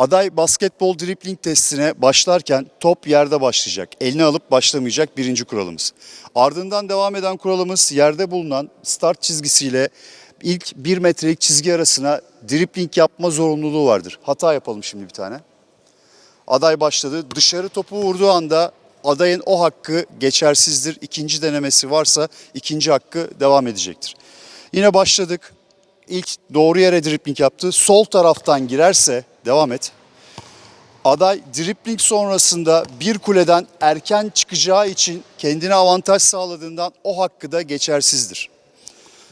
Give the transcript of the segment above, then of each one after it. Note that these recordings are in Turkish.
Aday basketbol dribbling testine başlarken top yerde başlayacak. Elini alıp başlamayacak birinci kuralımız. Ardından devam eden kuralımız yerde bulunan start çizgisiyle ilk bir metrelik çizgi arasına dribbling yapma zorunluluğu vardır. Hata yapalım şimdi bir tane. Aday başladı. Dışarı topu vurduğu anda adayın o hakkı geçersizdir. İkinci denemesi varsa ikinci hakkı devam edecektir. Yine başladık. İlk doğru yere dribbling yaptı. Sol taraftan girerse devam et. Aday dribbling sonrasında bir kuleden erken çıkacağı için kendine avantaj sağladığından o hakkı da geçersizdir.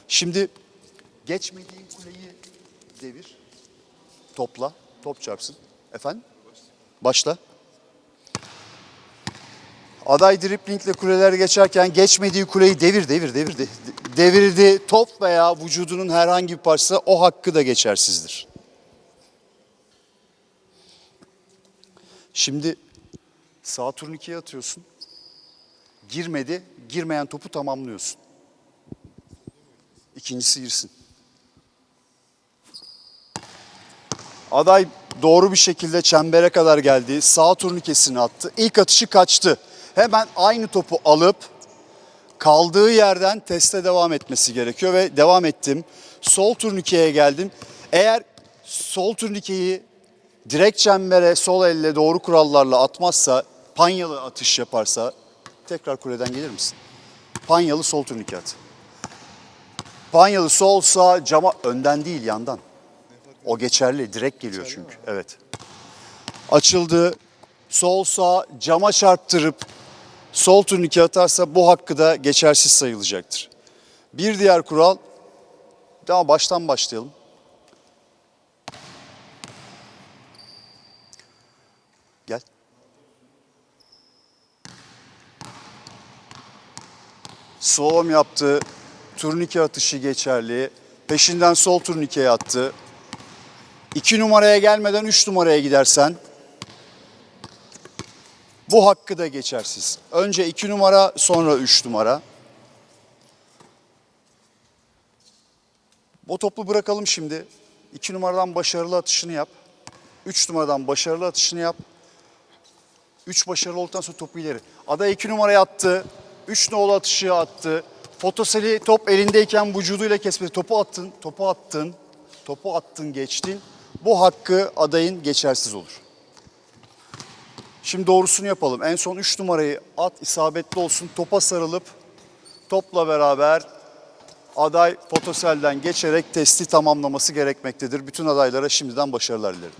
Şimdi geçmediğin kuleyi devir. Topla. Top çarpsın. Efendim? Başla. Aday driplingle kuleler geçerken geçmediği kuleyi devir, devir, devir. de- Devirdi top veya vücudunun herhangi bir parçası o hakkı da geçersizdir. Şimdi sağ turnikeye atıyorsun. Girmedi, girmeyen topu tamamlıyorsun. İkincisi girsin. Aday doğru bir şekilde çembere kadar geldi. Sağ turnikesini attı. İlk atışı kaçtı. Hemen aynı topu alıp kaldığı yerden teste devam etmesi gerekiyor ve devam ettim. Sol turnikeye geldim. Eğer sol turnikeyi direkt çembere sol elle doğru kurallarla atmazsa, panyalı atış yaparsa tekrar kuleden gelir misin? Panyalı sol turnike at. Panyalı solsa cama önden değil yandan. O geçerli. Direkt geliyor çünkü. Evet. Açıldı. Sol sağ cama çarptırıp sol turnike atarsa bu hakkı da geçersiz sayılacaktır. Bir diğer kural daha baştan başlayalım. Slalom yaptı. Turnike atışı geçerli. Peşinden sol turnikeye attı. 2 numaraya gelmeden 3 numaraya gidersen bu hakkı da geçersiz. Önce 2 numara sonra 3 numara. Bu topu bırakalım şimdi. 2 numaradan başarılı atışını yap. 3 numaradan başarılı atışını yap. 3 başarılı olduktan sonra topu ileri. Ada 2 numaraya attı. 3 nolu atışı attı. Fotoseli top elindeyken vücuduyla kesmedi. Topu attın, topu attın, topu attın geçtin. Bu hakkı adayın geçersiz olur. Şimdi doğrusunu yapalım. En son 3 numarayı at isabetli olsun. Topa sarılıp topla beraber aday fotoselden geçerek testi tamamlaması gerekmektedir. Bütün adaylara şimdiden başarılar dilerim.